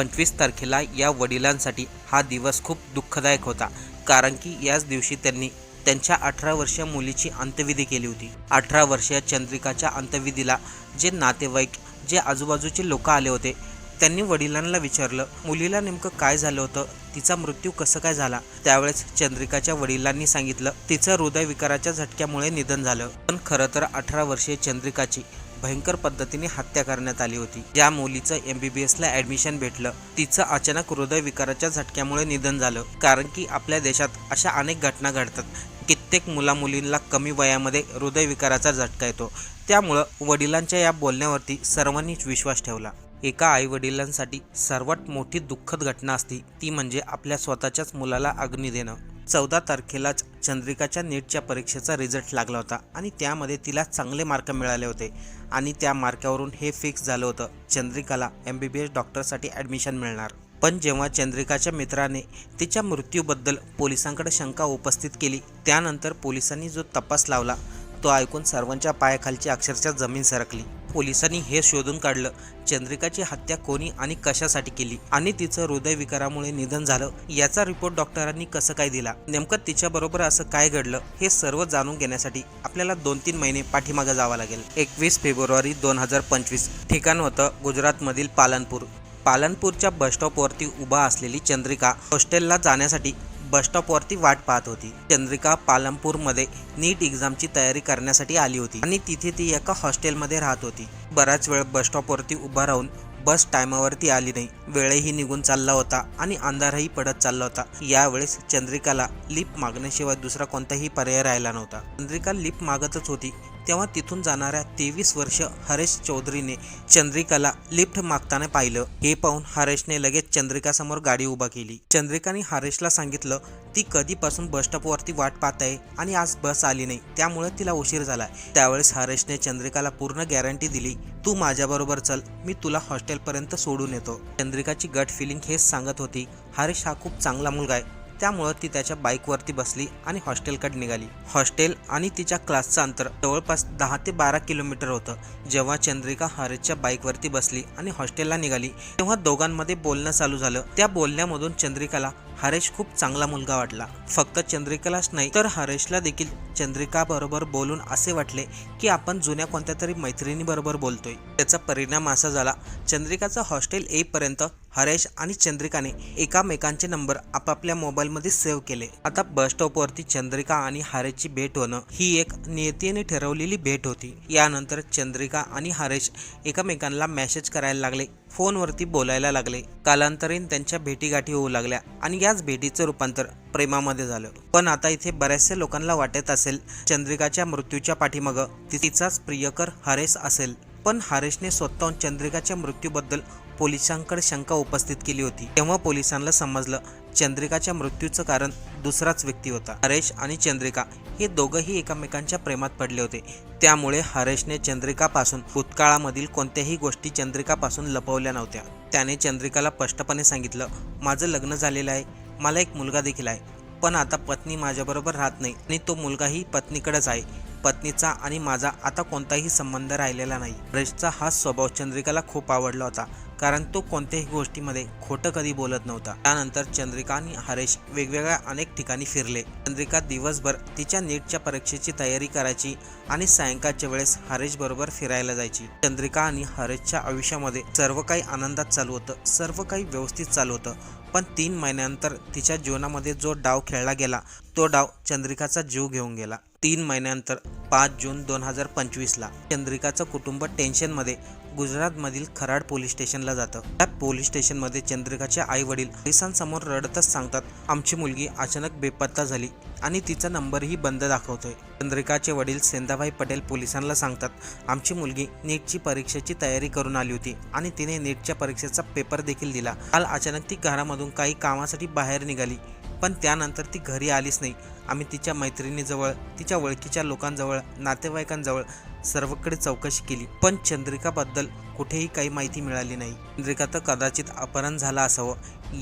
पंचवीस तारखेला या वडिलांसाठी हा दिवस खूप दुःखदायक होता कारण की याच दिवशी त्यांनी त्यांच्या अठरा वर्षीय मुलीची अंत्यविधी केली होती. अठरा वर्षीय चंद्रिकाच्या अंत्यविधीला जे नातेवाईक जे आजूबाजूचे लोक आले होते त्यांनी वडिलांना विचारलं मुलीला नेमकं काय झालं होतं? तिचा मृत्यू कसं काय झाला? त्यावेळेस चंद्रिकाच्या वडिलांनी सांगितलं तिचं हृदयविकाराच्या झटक्यामुळे निधन झालं. पण खरं तर अठरा वर्षीय चंद्रिकाची भयंकर पद्धतीने हत्या करण्यात आली होती. ज्या मुलीचं एम बी बी एसला ॲडमिशन भेटलं तिचं अचानक हृदयविकाराच्या झटक्यामुळे निधन झालं. कारण की आपल्या देशात अशा अनेक घटना घडतात. कित्येक मुला मुलींना कमी वयामध्ये हृदयविकाराचा झटका येतो. त्यामुळं वडिलांच्या या बोलण्यावरती सर्वांनीच विश्वास ठेवला. एका आई वडिलांसाठी सर्वात मोठी दुःखद घटना असती ती म्हणजे आपल्या स्वतःच्याच मुलाला अग्नी देणं. चौदा तारखेलाच चंद्रिकाच्या नीटच्या परीक्षेचा रिझल्ट लागला होता आणि त्यामध्ये तिला चांगले मार्क मिळाले होते आणि त्या मार्कावरून हे फिक्स झालं होतं चंद्रिकाला एम बी बी एस डॉक्टरसाठी ॲडमिशन मिळणार. पण जेव्हा चंद्रिकाच्या मित्राने तिच्या मृत्यूबद्दल पोलिसांकडे शंका उपस्थित केली त्यानंतर पोलिसांनी जो तपास लावला तो ऐकून सर्वांच्या पायाखालची अक्षरशः जमीन सरकली. पोलिसांनी हे शोधून काढलं. चंद्रिकाची हत्या कोणी आणि कशासाठी केली? आणि तिचं हृदयविकारामुळे निधन झालं. याचा रिपोर्ट डॉक्टरांनी कसं काय दिला? नेमकं तिच्याबरोबर असं काय घडलं? हे सर्व जाणून घेण्यासाठी आपल्याला दोन तीन महिने पाठीमागं जावं लागेल. एकवीस फेब्रुवारी दोन हजार पंचवीस. ठिकाण होतं गुजरातमधील पालनपूर. पालनपूरच्या बसस्टॉपवरती उभा असलेली चंद्रिका हॉस्टेलला जाण्यासाठी बसस्टॉपवरती वाट पाहत होती. चंद्रिका पालमपूरमध्ये नीट एक्झामची तयारी करण्यासाठी आली होती आणि तिथे ती एका हॉस्टेलमध्ये राहत होती. बराच वेळ बसस्टॉपवरती उभा राहून बस टायमावरती आली नाही. वेळही निघून चालला होता आणि अंधारही पडत चालला होता. यावेळेस चंद्रिकाला लिप मागण्याशिवाय दुसरा कोणताही पर्याय राहिला नव्हता. चंद्रिका लिप मागतच होती. तेव्हा तिथून जाणाऱ्या तेवीस वर्ष हरेश चौधरीने चंद्रिकाला लिफ्ट मागताना पाहिलं. हे पाहून हरेशने लगेच चंद्रिकासमोर गाडी उभा केली. चंद्रिकाने हरेशला सांगितलं ती कधीपासून बसस्टॉपवरती वाट पाहत आहे आणि आज बस आली नाही. त्यामुळे तिला उशीर झाला त्यावेळेस हरेशने चंद्रिकाला पूर्ण गॅरंटी दिली तू माझ्याबरोबर चल मी तुला हॉस्टेलपर्यंत सोडून येतो. चंद्रिकाची गट फिलिंग हेच सांगत होती. हरेश हा खूप चांगला मुलगा आहे. त्यामुळं ती त्याच्या बाईकवरती बसली आणि हॉस्टेलकडे निघाली. हॉस्टेल आणि तिच्या क्लासचं अंतर जवळपास दहा ते बारा किलोमीटर होतं. जेव्हा चंद्रिका हरेशच्या बाईकवरती बसली आणि हॉस्टेलला निघाली तेव्हा दोघांमध्ये बोलणं चालू झालं. त्या बोलण्यामधून चंद्रिकाला हरेश खूप चांगला मुलगा वाटला. फक्त चंद्रिकालाच नाही तर हरेशला देखील चंद्रिका बरोबर बोलून असे वाटले की आपण जुन्या कोणत्या तरी मैत्रिणीबरोबर बोलतोय. त्याचा परिणाम असा झाला चंद्रिकाचं हॉस्टेल येईपर्यंत हरेश आणि चंद्रिकाने एकामेकांचे नंबर आपापल्या मोबाईलमध्ये सेव्ह केले. आता बस स्टॉपवरती चंद्रिका आणि हरेशची भेट होणं ही एक नियतीने ठरवलेली भेट होती. यानंतर चंद्रिका आणि हरेश एकामेकांना मेसेज करायला लागले फोनवरती बोलायला लागले. कालांतरीन त्यांच्या भेटीगाठी होऊ लागल्या आणि याच भेटीचं रूपांतर प्रेमामध्ये झालं. पण आता इथे बऱ्याचशा लोकांना वाटत असेल चंद्रिकाच्या मृत्यूच्या पाठीमागं तिचाच प्रियकर हरेश असेल. पण हरेशने स्वतःहून चंद्रिकाच्या मृत्यूबद्दल पोलिसांकडे शंका उपस्थित केली होती. तेव्हा पोलिसांना समजलं चंद्रिकाच्या मृत्यूचं कारण दुसराच व्यक्ती होता हरेश आणि चंद्रिका. हे दोघंही एकमेकांच्या प्रेमात पडले होते. त्यामुळे हरेशने चंद्रिकापासून भूतकाळामधील कोणत्याही गोष्टी चंद्रिकापासून लपवल्या नव्हत्या. त्याने चंद्रिकाला स्पष्टपणे सांगितलं माझं लग्न झालेलं आहे. मला एक मुलगा देखील आहे. पण आता पत्नी माझ्याबरोबर राहत नाही आणि तो मुलगाही पत्नीकडेच आहे. पत्नीचा आणि माझा आता कोणताही संबंध राहिलेला नाही. ब्रजचा हा स्वभाव चंद्रिकाला खूप आवडला होता कारण तो कोणत्याही गोष्टीमध्ये खोटं कधी बोलत नव्हता. त्यानंतर चंद्रिका आणि हरेश वेगवेगळ्या अनेक ठिकाणी फिरले. चंद्रिका दिवसभर तिच्या नीटच्या परीक्षेची तयारी करायची आणि सायंकाळच्या वेळेस हरेश बरोबर फिरायला जायची. चंद्रिका आणि हरेशच्या आयुष्यामध्ये सर्व काही आनंदात चालू होतं सर्व काही व्यवस्थित चालू होतं. पण तीन महिन्यानंतर तिच्या जीवनामध्ये जो डाव खेळला गेला तो डाव चंद्रिकाचा जीव घेऊन गेला. तीन महिन्यानंतर पाच जून दोन हजार पंचवीसला चंद्रिकाचं कुटुंब टेन्शनमध्ये गुजरातमधील खराड पोलीस स्टेशनला जातं. त्या पोलीस स्टेशनमध्ये चंद्रिकाचे आई वडील पोलिसांसमोर रडतच सांगतात आमची मुलगी अचानक बेपत्ता झाली आणि तिचा नंबरही बंद दाखवतोय. चंद्रिकाचे वडील सेंदाभाई पटेल पोलिसांना सांगतात आमची मुलगी नीटची परीक्षेची तयारी करून आली होती आणि तिने नीटच्या परीक्षेचा पेपर देखील दिला. काल अचानक ती घरामधून काही कामासाठी बाहेर निघाली. पण त्यानंतर ती घरी आलीच नाही. आम्ही तिच्या मैत्रिणीजवळ तिच्या ओळखीच्या लोकांजवळ नातेवाईकांजवळ सर्वकडे चौकशी केली. पण चंद्रिकाबद्दल कुठेही काही माहिती मिळाली नाही. चंद्रिका तर कदाचित अपहरण झालं असावं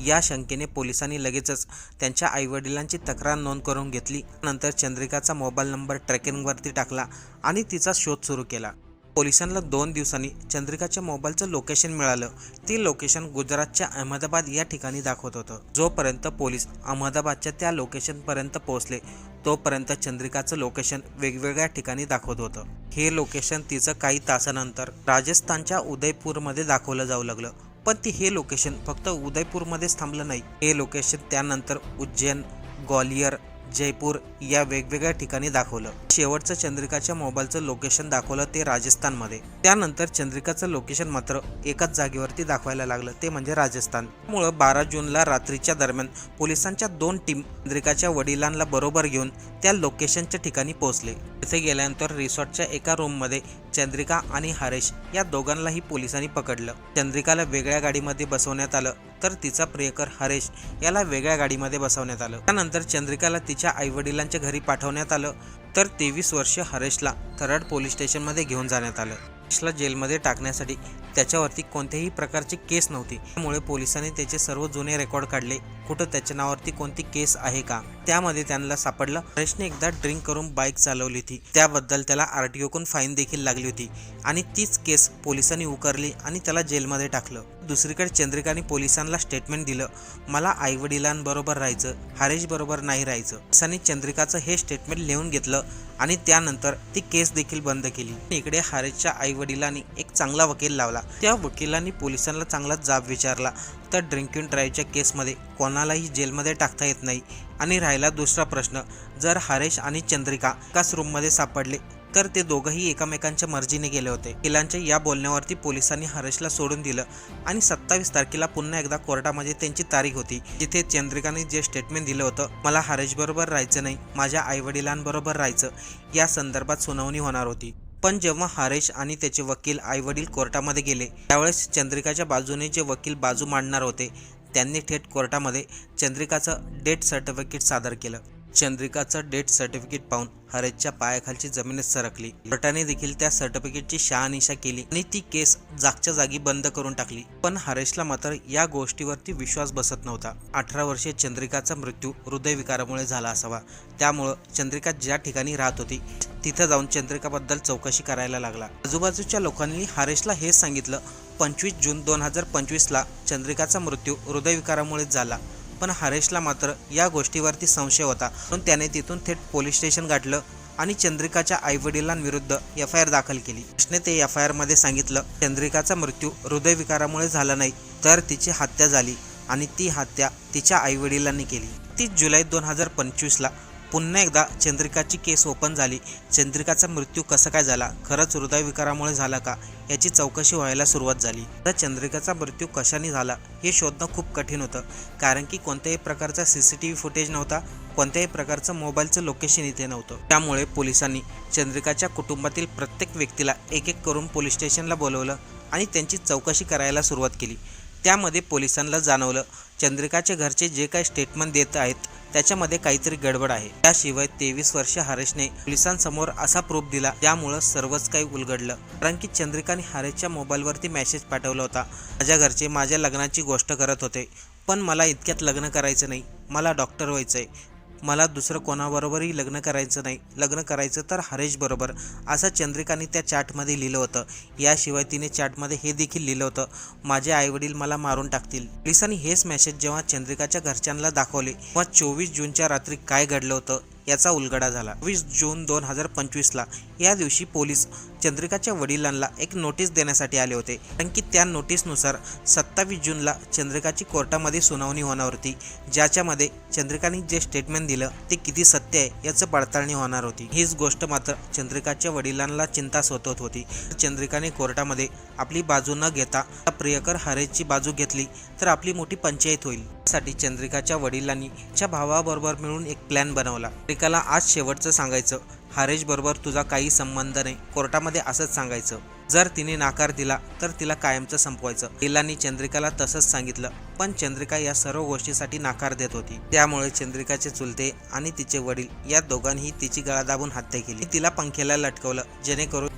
या शंकेने पोलिसांनी लगेचच त्यांच्या आईवडिलांची तक्रार नोंद करून घेतली. नंतर चंद्रिकाचा मोबाईल नंबर ट्रॅकिंगवरती टाकला आणि तिचा शोध सुरू केला. पोलिसांना दोन दिवसांनी चंद्रिकाच्या मोबाईलचं लोकेशन मिळालं. ते लोकेशन गुजरातच्या अहमदाबाद या ठिकाणी दाखवत होतं. जोपर्यंत पोलीस अहमदाबादच्या त्या लोकेशनपर्यंत पोहोचले तोपर्यंत चंद्रिकाचं लोकेशन वेगवेगळ्या ठिकाणी दाखवत होतं. हे लोकेशन तिचं काही तासानंतर राजस्थानच्या उदयपूरमध्ये दाखवलं जाऊ लागलं. पण ती हे लोकेशन फक्त उदयपूरमध्येच थांबलं नाही. हे लोकेशन त्यानंतर उज्जैन ग्वालियर जयपूर या वेगवेगळ्या ठिकाणी दाखवलं. शेवटचं चंद्रिकाच्या मोबाईलचं लोकेशन दाखवलं ते राजस्थानमध्ये. त्यानंतर चंद्रिकाचं लोकेशन मात्र एकाच जागेवरती दाखवायला लागलं ते म्हणजे राजस्थान. त्यामुळं बारा जूनला रात्रीच्या दरम्यान पोलिसांच्या दोन टीम चंद्रिकाच्या वडिलांना बरोबर घेऊन त्या लोकेशनच्या ठिकाणी पोहोचले. तिथे गेल्यानंतर रिसॉर्टच्या एका रूममध्ये चंद्रिका आणि हरेश या दोघांनाही पोलिसांनी पकडलं. चंद्रिकाला वेगळ्या गाडीमध्ये बसवण्यात आलं तर तिचा प्रियकर हरेश याला वेगळ्या गाडीमध्ये बसवण्यात आलं. त्यानंतर चंद्रिकाला तिच्या आईवडिलांच्या घरी पाठवण्यात आलं तर तेवीस वर्षीय हरेशला थराड पोलीस स्टेशनमध्ये घेऊन जाण्यात आलं. हरेशला जेलमध्ये टाकण्यासाठी त्याच्यावरती कोणत्याही प्रकारची केस नव्हती. त्यामुळे पोलिसांनी त्याचे सर्व जुने रेकॉर्ड काढले. कुठं त्याच्या नावावरती कोणती केस आहे का? त्यामध्ये त्यांना सापडलं. हरेशने एकदा ड्रिंक करून बाईक चालवली होती. त्याबद्दल त्याला आर टी ओकडून फाईन देखील लागली होती. आणि तीच केस पोलिसांनी उकरली आणि त्याला जेलमध्ये टाकलं. दुसरीकडे चंद्रिकाने पोलिसांना स्टेटमेंट दिलं मला आईवडिलांबरोबर राहायचं हरेश बरोबर नाही राहायचं. पोलिसांनी चंद्रिकाचं हे स्टेटमेंट लिहून घेतलं आणि त्यानंतर ती केस देखील बंद केली. इकडे हरेशच्या आई वडिलांनी एक चांगला वकील लावला. त्या वकिलांनी पोलिसांना चांगला जाब विचारला. तर ड्रिंक अँड ड्राईव्हच्या केसमध्ये कोणालाही जेलमध्ये टाकता येत नाही. आणि राहिला दुसरा प्रश्न. जर हरेश आणि चंद्रिका एकाच रूममध्ये सापडले तर ते दोघंही एकमेकांच्या मर्जीने गेले होते. किलांच्या या बोलण्यावरती पोलिसांनी हरेशला सोडून दिलं आणि सत्तावीस तारखेला पुन्हा एकदा कोर्टामध्ये त्यांची तारीख होती जिथे चंद्रिकाने जे स्टेटमेंट दिलं होतं मला हरेश बरोबर राहायचं नाही माझ्या आईवडिलांबरोबर राहायचं या संदर्भात सुनावणी होणार होती. पण जेव्हा हरेश आणि त्याचे वकील आईवडील कोर्टामध्ये गेले त्यावेळेस चंद्रिकाच्या बाजूने जे वकील बाजू मांडणार होते त्यांनी थेट कोर्टामध्ये चंद्रिकाचं डेथ सर्टिफिकेट सादर केलं. चंद्रिकाचं डेथ सर्टिफिकेट पाहून हरेशच्या पायाखालची जमीनच सरकली. कोर्टाने देखील त्या सर्टिफिकेटची शहानिशा केली आणि ती केस जागच्या जागी बंद करून टाकली. पण हरेशला मात्र या गोष्टीवरती विश्वास बसत नव्हता. अठरा वर्षीय चंद्रिकाचा मृत्यू हृदयविकारामुळे झाला असावा. त्यामुळं चंद्रिका ज्या ठिकाणी राहत होती तिथं जाऊन चंद्रिकाबद्दल चौकशी करायला लागला. आजूबाजूच्या लोकांनी हरेशला हेच सांगितलं पंचवीस जून दोन हजार पंचवीसला चंद्रिकाचा मृत्यू हृदयविकारामुळेच झाला. पण हरेशला मात्र या गोष्टीवरती संशय होता. म्हणून त्याने तिथून थेट पोलीस स्टेशन गाठलं. आणि चंद्रिकाच्या आईवडिलांविरुद्ध एफ आय आर दाखल केली. कृष्णे ते एफ आय आरमध्ये सांगितलं चंद्रिकाचा मृत्यू हृदयविकारामुळे झाला नाही तर तिची हत्या झाली आणि ती हत्या तिच्या आईवडिलांनी केली. तीस जुलै दोन हजार पंचवीसला पुन्हा एकदा चंद्रिकाची केस ओपन झाली. चंद्रिकाचा मृत्यू कसा काय झाला? खरंच हृदयविकारामुळे झाला का? याची चौकशी व्हायला सुरुवात झाली. तर चंद्रिकाचा मृत्यू कशाने झाला? हे शोधणं खूप कठीण होतं. कारण की कोणत्याही प्रकारचा C C T V footage नव्हता. कोणत्याही प्रकारचं मोबाईलचं लोकेशन इथे नव्हतं. त्यामुळे पोलिसांनी चंद्रिकाच्या कुटुंबातील प्रत्येक व्यक्तीला एक एक करून पोलीस स्टेशनला बोलवलं आणि त्यांची चौकशी करायला सुरुवात केली. त्यामध्ये पोलिसांना जाणवलं. चंद्रिकाचे घरचे जे काही स्टेटमेंट देत आहेत त्याच्यामध्ये काहीतरी गडबड आहे. त्याशिवाय तेवीस वर्ष हरेशने पोलिसांसमोर असा प्रूफ दिला त्यामुळं सर्वच काही उलगडलं. कारण की चंद्रिकाने हरेशच्या मोबाईलवरती मेसेज पाठवला होता. माझ्या घरचे माझ्या लग्नाची गोष्ट करत होते. पण मला इतक्यात लग्न करायचं नाही. मला डॉक्टर व्हायचं आहे मला दुसरं कोणाबरोबरही लग्न करायचं नाही. लग्न करायचं तर हरेशबरोबर असं चंद्रिकाने त्या चॅटमध्ये लिहिलं होतं. याशिवाय तिने चॅटमध्ये हे देखील लिहिलं होतं माझे आईवडील मला मारून टाकतील. पोलिसांनी हेच मेसेज जेव्हा चंद्रिकाच्या घरच्यांना दाखवले तेव्हा चोवीस जूनच्या रात्री काय घडलं होतं? याचा उलगडा झाला. वीस जून दोन हजार पंचवीसला या दिवशी पोलीस चंद्रिकाच्या वडिलांना एक नोटीस देण्यासाठी आले होते. कारण की त्या नोटीसनुसार सत्तावीस जूनला चंद्रिकाची कोर्टामध्ये सुनावणी होणार होती. ज्याच्यामध्ये चंद्रिकाने जे स्टेटमेंट दिलं ते किती सत्य आहे याचं पडताळणी होणार होती. हीच गोष्ट मात्र चंद्रिकाच्या वडिलांना चिंता सोतवत होती. चंद्रिकाने कोर्टामध्ये आपली बाजू न घेता प्रियकर हरेची बाजू घेतली. तर आपली मोठी पंचायत होईल. साठी चंद्रिकाच्या वडिलांनी च्या भावाबरोबर मिळून एक प्लॅन बनवला. चंद्रिकाला आज शेवटचं सांगायचं. हरेश बरोबर तुझा काही संबंध नाही. कोर्टामध्ये असंच सांगायचं. जर तिने नाकार दिला तर तिला कायमचं संपवायचं. वडिलांनी चंद्रिकाला तसंच सांगितलं पण चंद्रिका या सर्व गोष्टीसाठी नाकार देत होती. त्यामुळे चंद्रिकाचे चुलते आणि तिचे वडील या दोघांनी तिची गळा दाबून हत्या केली. तिला पंख्याला लटकवलं जेणेकरून